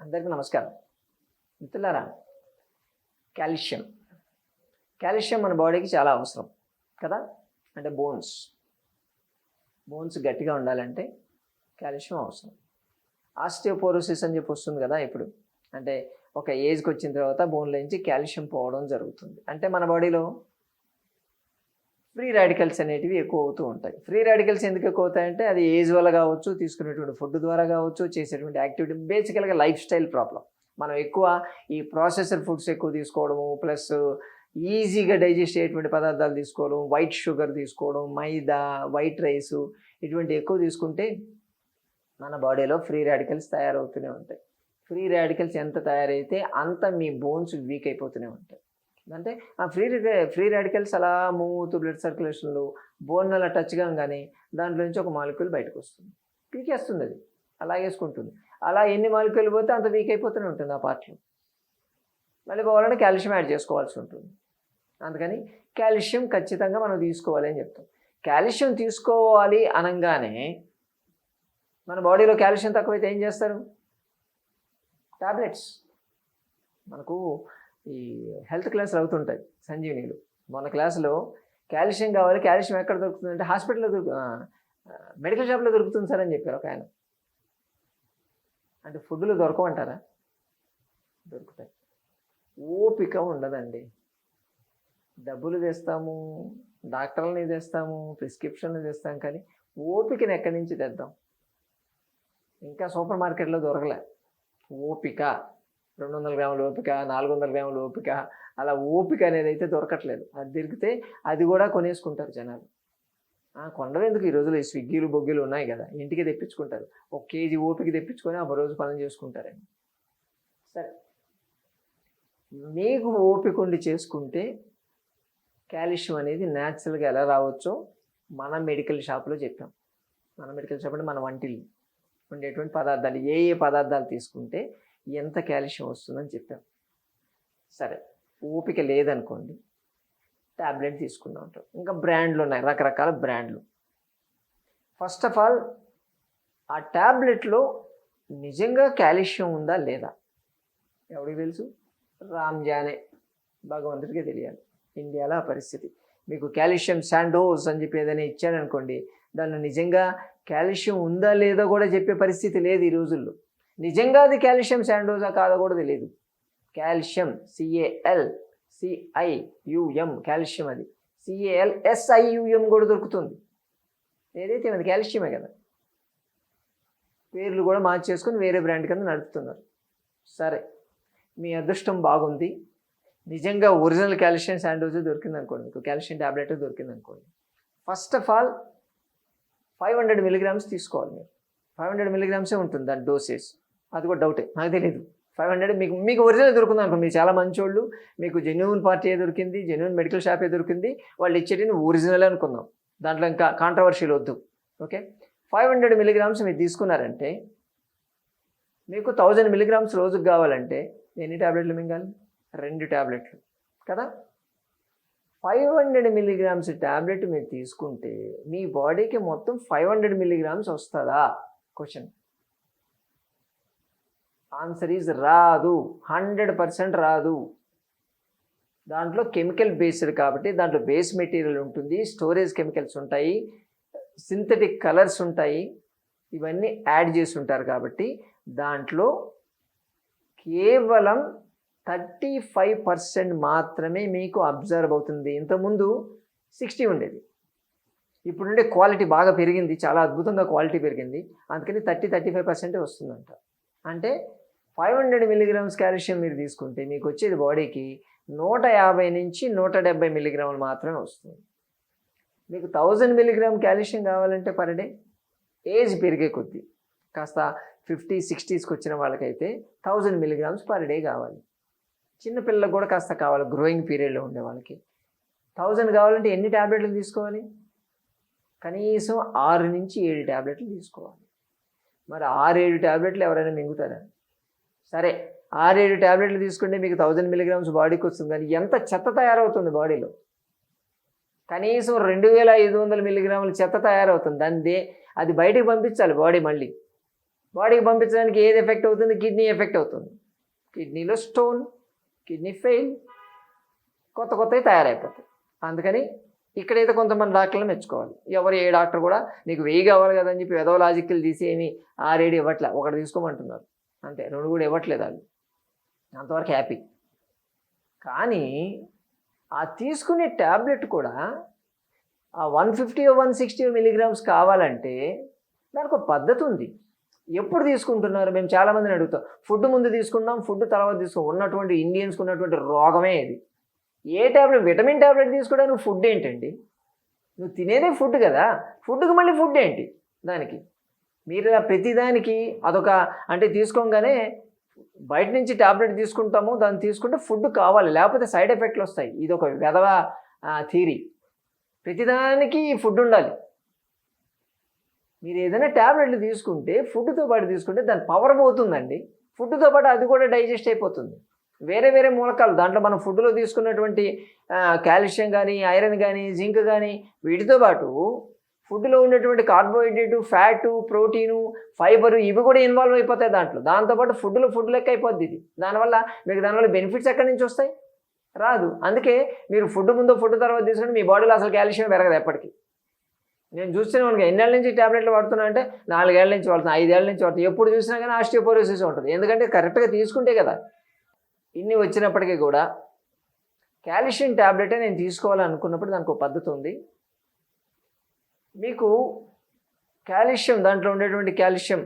అందరికీ నమస్కారం. మిత్రులారా కాల్షియం. కాల్షియం మన బాడీకి చాలా అవసరం కదా? అంటే బోన్స్. బోన్స్ గట్టిగా ఉండాలంటే కాల్షియం అవసరం. ఆస్టియోపోరోసిస్ అని చెప్పి వస్తుంది కదా ఇప్పుడు. అంటే ఒక ఏజ్కి వచ్చిన తర్వాత బోన్లోంచి కాల్షియం పోవడం జరుగుతుంది. అంటే మన బాడీలో ఫ్రీ రాడికల్స్ అనేటివి ఎక్కువ అవుతూ ఉంటాయి. ఫ్రీ రాడికల్స్ ఎందుకు ఎక్కువ అవుతాయంటే అది ఏజ్ వల్ల కావచ్చు తీసుకునేటువంటి ఫుడ్ ద్వారా కావచ్చు చేసేటువంటి యాక్టివిటీ బేసికల్గా లైఫ్ స్టైల్ ప్రాబ్లం. మనం ఎక్కువ ఈ ప్రాసెసర్ ఫుడ్స్ ఎక్కువ తీసుకోవడము ప్లస్ ఈజీగా డైజెస్ట్ అయ్యేటువంటి పదార్థాలు తీసుకోవడం వైట్ షుగర్ తీసుకోవడం మైదా వైట్ రైస్ ఇటువంటి ఎక్కువ తీసుకుంటే మన బాడీలో ఫ్రీ రాడికల్స్ తయారవుతూనే ఉంటాయి. ఫ్రీ రాడికల్స్ ఎంత తయారైతే అంత మీ బోన్స్ వీక్ అయిపోతూనే ఉంటాయి. అంటే ఆ ఫ్రీ ఫ్రీ రాడికల్స్ అలా మూవ్ బ్లడ్ సర్క్యులేషన్లో బోన్ అలా టచ్ కాగానే దాంట్లో నుంచి ఒక మాలిక్యూల్ బయటకు వస్తుంది పీకేస్తుంది అది. అలా వేసుకుంటుంది. అలా ఎన్ని మాలిక్యూల్ పోతే అంత వీక్ అయిపోతూనే ఉంటుంది ఆ పార్ట్లో. మళ్ళీ పోవాలంటే కాల్షియం యాడ్ చేసుకోవాల్సి ఉంటుంది. అందుకని కాల్షియం ఖచ్చితంగా మనం తీసుకోవాలి అని చెప్తాం. కాల్షియం తీసుకోవాలి అనగానే మన బాడీలో కాల్షియం తక్కువైతే ఏం చేస్తారు? టాబ్లెట్స్. మనకు ఈ హెల్త్ క్లాసులు అవుతుంటాయి సంజీవనీలు. మన క్లాసులో కాల్షియం కావాలి కాల్షియం ఎక్కడ దొరుకుతుంది అంటే హాస్పిటల్లో దొరుకు మెడికల్ షాప్లో దొరుకుతుంది సార్ అని చెప్పారు ఒక ఆయన. అంటే ఫుడ్లు దొరకమంటారా దొరుకుతాయి. ఓపిక ఉండదండి. డబ్బులు తెస్తాము డాక్టర్లని తెస్తాము ప్రిస్క్రిప్షన్లు తెస్తాం కానీ ఓపికని ఎక్కడి నుంచి తెద్దాం? ఇంకా సూపర్ మార్కెట్లో దొరకలే. ఓపిక. రెండు వందల గ్రాముల ఓపిక నాలుగు వందల గ్రాముల ఓపిక అలా ఓపిక అనేది అయితే దొరకట్లేదు. అది దొరికితే అది కూడా కొనేసుకుంటారు జనాలు. ఆ, కొనడం ఎందుకు ఈ రోజులు ఈ స్విగ్గీలు బొగ్గిలు ఉన్నాయి కదా ఇంటికి తెప్పించుకుంటారు. ఒక కేజీ ఓపిక తెప్పించుకొని ఒక రోజు పనులు చేసుకుంటారండి సరే. మీకు ఓపిక ఉండి చేసుకుంటే కాల్షియం అనేది న్యాచురల్గా ఎలా రావచ్చో మన మెడికల్ షాప్లో చెప్పాం. మన మెడికల్ షాప్ అంటే మన వంటిల్లు ఉండేటువంటి పదార్థాలు ఏ ఏ పదార్థాలు తీసుకుంటే ఎంత కాల్షియం వస్తుందని చెప్పాం. సరే ఓపిక లేదనుకోండి ట్యాబ్లెట్ తీసుకుందాం ఉంటాం ఇంకా బ్రాండ్లు ఉన్నాయి రకరకాల బ్రాండ్లు. ఫస్ట్ ఆఫ్ ఆల్ ఆ ట్యాబ్లెట్లో నిజంగా కాల్షియం ఉందా లేదా? ఎవరికి తెలుసు? రామ్జానే భగవంతుడికి తెలియాలి. ఇండియాలో ఆ పరిస్థితి. మీకు కాల్షియం శాండోస్ అని చెప్పి ఏదైనా ఇచ్చాడనుకోండి దానిలో నిజంగా కాల్షియం ఉందా లేదా కూడా చెప్పే పరిస్థితి లేదు ఈ రోజుల్లో. నిజంగా అది కాల్షియం శాండోజా కాదో కూడా తెలియదు calcium C A L C I U M calcium అది. C A L S I U M కూడా దొరుకుతుంది. ఏదైతే అది కాల్షియమే కదా. పేర్లు కూడా మార్చేసుకొని వేరే బ్రాండ్ కింద నడుపుతున్నారు. సరే మీ అదృష్టం బాగుంది. నిజంగా ఒరిజినల్ కాల్షియం శాండోజ్ దొరికింది అనుకోండి. మీకు కాల్షియం ట్యాబ్లెట్ దొరికింది అనుకోండి. First of all five hundred milligrams తీసుకోవాలి మీరు. ఫైవ్ హండ్రెడ్ మిలీగ్రామ్సే ఉంటుంది దాని డోసేజ్ అది కూడా డౌటే నాకు తెలియదు ఫైవ్ హండ్రెడ్ మీకు మీకు ఒరిజినల్ దొరుకుంది అనుకో. మీరు చాలా మంచోళ్ళు. మీకు జెన్యున్ పార్టీ దొరికింది జెన్యున్ మెడికల్ షాప్ దొరికింది వాళ్ళు ఇచ్చేటిని ఒరిజినల్ అనుకుందాం. దాంట్లో ఇంకా కాంట్రవర్షియల్ వద్దు. ఓకే ఫైవ్ హండ్రెడ్ మిలీగ్రామ్స్ మీరు తీసుకున్నారంటే మీకు థౌజండ్ మిలీగ్రామ్స్ రోజుకు కావాలంటే ఎన్ని ట్యాబ్లెట్లు మింగాలి? రెండు ట్యాబ్లెట్లు కదా? ఫైవ్ హండ్రెడ్ మిలీగ్రామ్స్ ట్యాబ్లెట్ మీరు తీసుకుంటే మీ బాడీకి మొత్తం ఫైవ్ హండ్రెడ్ మిలీగ్రామ్స్ వస్తుందా? క్వశ్చన్ ఆన్సర్ ఈజ్ రాదు. హండ్రెడ్ పర్సెంట్ రాదు. దాంట్లో కెమికల్ బేస్డ్ కాబట్టి దాంట్లో బేస్ మెటీరియల్ ఉంటుంది. స్టోరేజ్ కెమికల్స్ ఉంటాయి. సింథటిక్ కలర్స్ ఉంటాయి. ఇవన్నీ యాడ్ చేసి ఉంటారు కాబట్టి దాంట్లో కేవలం థర్టీ ఫైవ్ పర్సెంట్ మాత్రమే మీకు అబ్జర్వ్ అవుతుంది. ఇంతకుముందు సిక్స్టీ ఉండేది. ఇప్పుడుండే క్వాలిటీ బాగా పెరిగింది. చాలా అద్భుతంగా క్వాలిటీ పెరిగింది. అందుకని థర్టీ థర్టీ ఫైవ్ పర్సెంటే వస్తుందంట. అంటే ఫైవ్ హండ్రెడ్ మిల్లీగ్రామ్స్ కాల్షియం మీరు తీసుకుంటే మీకు వచ్చేది బాడీకి నూట యాభై నుంచి నూట డెబ్బై మిల్లీగ్రాములు మాత్రమే వస్తుంది. మీకు థౌజండ్ మిల్లీగ్రామ్ కాల్షియం కావాలంటే పర్ డే ఏజ్ పెరిగే కొద్దీ కాస్త ఫిఫ్టీ సిక్స్టీస్కి వచ్చిన వాళ్ళకైతే థౌజండ్ మిల్లీగ్రామ్స్ పర్ డే కావాలి. చిన్నపిల్లలకు కూడా కాస్త కావాలి గ్రోయింగ్ పీరియడ్లో ఉండే వాళ్ళకి. థౌజండ్ కావాలంటే ఎన్ని ట్యాబ్లెట్లు తీసుకోవాలి? కనీసం ఆరు నుంచి ఏడు ట్యాబ్లెట్లు తీసుకోవాలి. మరి ఆరు ఏడు ట్యాబ్లెట్లు ఎవరైనా మింగుతారా? సరే ఆరేడు ట్యాబ్లెట్లు తీసుకుంటే మీకు థౌజండ్ మిలీగ్రామ్స్ బాడీకి వస్తుంది. కానీ ఎంత చెత్త తయారవుతుంది బాడీలో? కనీసం రెండు వేల ఐదు వందల మిలీగ్రాముల చెత్త తయారవుతుంది. దాన్ని అది బయటికి పంపించాలి బాడీ మళ్ళీ. బాడీకి పంపించడానికి ఏది ఎఫెక్ట్ అవుతుంది? కిడ్నీ ఎఫెక్ట్ అవుతుంది. కిడ్నీలో స్టోన్ కిడ్నీ ఫెయిల్ కొత్త కొత్తవి తయారైపోతాయి. అందుకని ఇక్కడైతే కొంతమంది డాక్టర్లు మెచ్చుకోవాలి. ఎవరు ఏ డాక్టర్ కూడా నీకు వెయ్యి కావాలి కదని చెప్పి ఏదో లాజిక్లు తీసి ఏమి ఆరేడు ఇవ్వట్లే. ఒకటి తీసుకోమంటున్నారు. అంతే రెండు కూడా ఇవ్వట్లేదు వాళ్ళు. అంతవరకు హ్యాపీ కానీ ఆ తీసుకునే ట్యాబ్లెట్ కూడా ఆ one fifty one sixty milligrams కావాలంటే దానికి ఒక పద్ధతి ఉంది. ఎప్పుడు తీసుకుంటున్నారు? మేము చాలామందిని అడుగుతాం. ఫుడ్ ముందు తీసుకుంటాం ఫుడ్ తర్వాత తీసుకుంటాం ఉన్నటువంటి ఇండియన్స్కి ఉన్నటువంటి రోగమే ఇది. ఏ ట్యాబ్లెట్ విటమిన్ ట్యాబ్లెట్ తీసుకోవడానికి ఫుడ్ ఏంటండి? నువ్వు తినేదే ఫుడ్ కదా. ఫుడ్కి మళ్ళీ ఫుడ్ ఏంటి దానికి? మీరు ప్రతిదానికి అదొక అంటే తీసుకోగానే బయట నుంచి ట్యాబ్లెట్ తీసుకుంటాము దాన్ని తీసుకుంటే ఫుడ్ కావాలి లేకపోతే సైడ్ ఎఫెక్ట్లు వస్తాయి. ఇది ఒక వెధవ థీరీ. ప్రతిదానికి ఫుడ్ ఉండాలి. మీరు ఏదైనా ట్యాబ్లెట్లు తీసుకుంటే ఫుడ్తో పాటు తీసుకుంటే దాని పవర్ పోతుందండి. ఫుడ్తో పాటు అది కూడా డైజెస్ట్ అయిపోతుంది. వేరే వేరే మూలకాలు దాంట్లో మనం ఫుడ్లో తీసుకున్నటువంటి కాల్షియం కానీ ఐరన్ కానీ జింక్ కానీ వీటితో పాటు ఫుడ్లో ఉండేటువంటి కార్బోహైడ్రేటు ఫ్యాటు ప్రోటీను ఫైబరు ఇవి కూడా ఇన్వాల్వ్ అయిపోతాయి దాంట్లో. దాంతోపాటు ఫుడ్లో ఫుడ్ లెక్క అయిపోద్ది ఇది. దానివల్ల మీకు దానివల్ల బెనిఫిట్స్ ఎక్కడి నుంచి వస్తాయి? రాదు. అందుకే మీరు ఫుడ్ ముందు ఫుడ్ తర్వాత తీసుకుంటే మీ బాడీలో అసలు కాల్షియం పెరగదు ఎప్పటికీ. నేను చూస్తూనే ఉన్నాను. ఎన్నేళ్ళ నుంచి ట్యాబ్లెట్లు వాడుతున్నా అంటే నాలుగేళ్ళ నుంచి వాడుతున్నా ఐదేళ్ళ నుంచి వాడుతున్నా. ఎప్పుడు చూసినా కానీ ఆస్టియోపోరోసిస్ ఉంటుంది. ఎందుకంటే కరెక్ట్గా తీసుకుంటే కదా. ఇన్ని వచ్చినప్పటికీ కూడా కాల్షియం ట్యాబ్లెటే నేను తీసుకోవాలనుకున్నప్పుడు దానికి ఒక పద్ధతి ఉంది. మీకు కాల్షియం దాంట్లో ఉండేటువంటి కాల్షియం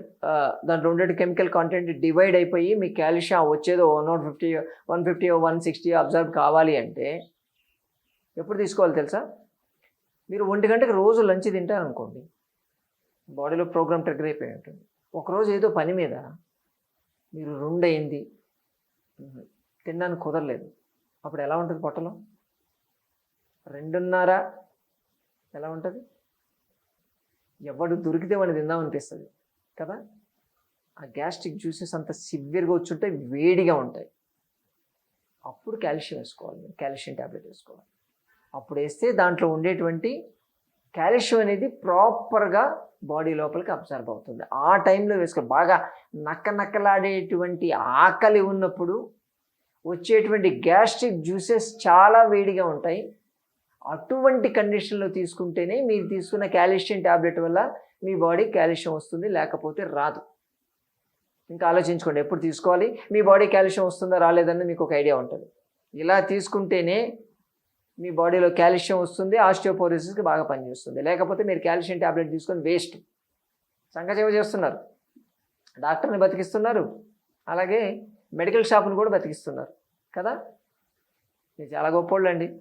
దాంట్లో ఉండే కెమికల్ కాంటెంట్ డివైడ్ అయిపోయి మీ calcium వచ్చేదో one not fifty one fifty one sixty observe కావాలి అంటే ఎప్పుడు తీసుకోవాలి తెలుసా? మీరు ఒంటి గంటకి రోజు లంచ్ తింటారనుకోండి. బాడీలో ప్రోగ్రామ్ ట్రిగర్ అయిపోయి ఉంటుంది. ఒకరోజు ఏదో పని మీద మీరు రెండు అయింది తినడానికి కుదరలేదు. అప్పుడు ఎలా ఉంటుంది పొట్టలో? రెండున్నర ఎలా ఉంటుంది? ఎవడు దొరికితే వాడిని తిందాం అనిపిస్తుంది కదా? ఆ గ్యాస్ట్రిక్ జ్యూసెస్ అంత సివియర్గా వచ్చుంటాయి వేడిగా ఉంటాయి. అప్పుడు కాల్షియం వేసుకోవాలి కాల్షియం ట్యాబ్లెట్ వేసుకోవాలి. అప్పుడు వేస్తే దాంట్లో ఉండేటువంటి కాల్షియం అనేది ప్రాపర్గా బాడీ లోపలికి అబ్జర్వ్ అవుతుంది. ఆ టైంలో వేసుకో బాగా నక్క నక్కలాడేటువంటి ఆకలి ఉన్నప్పుడు వచ్చేటువంటి గ్యాస్ట్రిక్ జ్యూసెస్ చాలా వేడిగా ఉంటాయి. అటువంటి కండిషన్లో తీసుకుంటేనే మీరు తీసుకున్న కాల్షియం ట్యాబ్లెట్ వల్ల మీ బాడీ కాల్షియం వస్తుంది లేకపోతే రాదు. ఇంకా ఆలోచించుకోండి ఎప్పుడు తీసుకోవాలి? మీ బాడీ కాల్షియం వస్తుందా రాలేదని మీకు ఒక ఐడియా ఉంటుంది. ఇలా తీసుకుంటేనే మీ బాడీలో కాల్షియం వస్తుంది ఆస్టియోపోరిసిస్కి బాగా పనిచేస్తుంది. లేకపోతే మీరు కాల్షియం ట్యాబ్లెట్ తీసుకొని వేస్ట్. సంఘసేవ చేస్తున్నారు. డాక్టర్ని బతికిస్తున్నారు. అలాగే మెడికల్ షాప్ను కూడా బతికిస్తున్నారు. కదా? మీరు చాలా గొప్పోళ్ళండి.